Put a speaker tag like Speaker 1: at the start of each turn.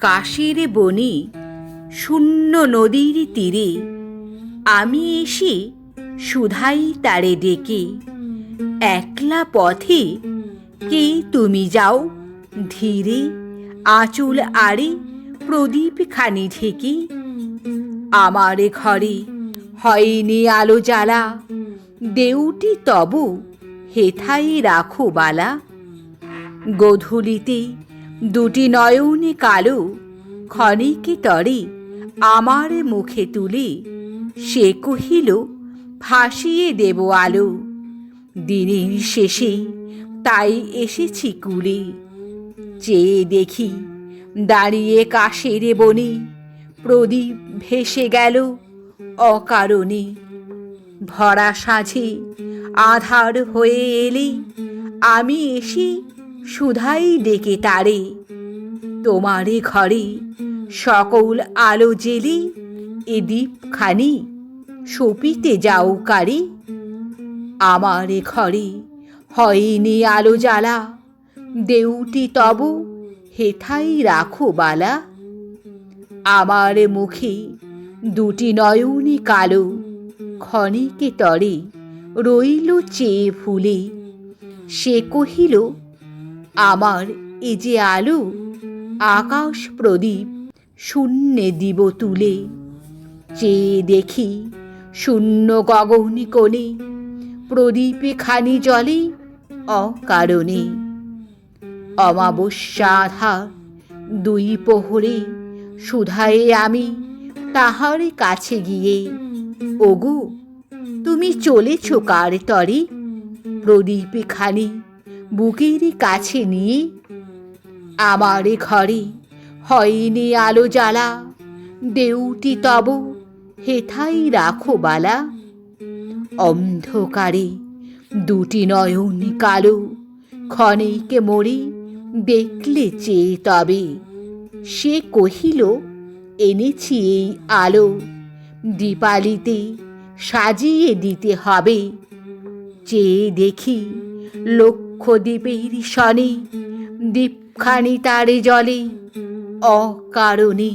Speaker 1: কাশের বনে শূন্য নদীর তীরে আমি এসে সুধাই তারে ডেকে, একলা পথে কে তুমি যাও? ধীরে আঁচল আড়ে প্রদীপ খানি ঢেকে, আমার ঘরে হয়নি আলো জ্বালা, দেউটি তবু হেথাই রাখো বালা, গোধূলিতে দুটি নয়নে কালো, ক্ষণিকে তরে আমার মুখে তুলে। সে কহিল, ভাসিয়ে দেব আলো। দিনের শেষে তাই এসেছি কুলে। চেয়ে দেখি দাঁড়িয়ে কাশের বনে, প্রদীপ ভেসে গেল অকারণে। ভরা সাঁঝে আধার হয়ে এলে আমি এসে সুধাই ডেকে তারে। তোমারে ঘরে সকল আলো জেলে এ দীপখানি সপিতে যাও কারে। আমার ঘরে হয়নি আলো জ্বালা, দেউটি তব হেথাই রাখো বালা। আমার মুখে দুটি নয়নে কালো, ক্ষণিকে তরে রইল চেয়ে ফুলে। সে কহিল আমার এ যে আলো, আকাশ প্রদীপ শূন্যে দিব তুলে। চেয়ে দেখি শূন্য গগন কোণে প্রদীপে খানি জলে অকারণে। অমাবস্যা দুই পোহরে সুধায়ে আমি তাহার কাছে গিয়ে, ওগো, তুমি চলেছ কার তরে? প্রদীপে খানি বুকের কাছে নিয়ে আমার ঘরে হয়নি আলো জ্বালা। দেউটি তব হেথাই রাখো বালা। অন্ধকারে দুটি নয়ন কালো, ক্ষণিকে মরে দেখলে চেয়ে তবে। সে কহিল, এনেছি এই আলো, দীপালিতে সাজিয়ে দিতে হবে। চেয়ে দেখি লক্ষ দ্বীপের দীপখানি তারে জলে অকারণে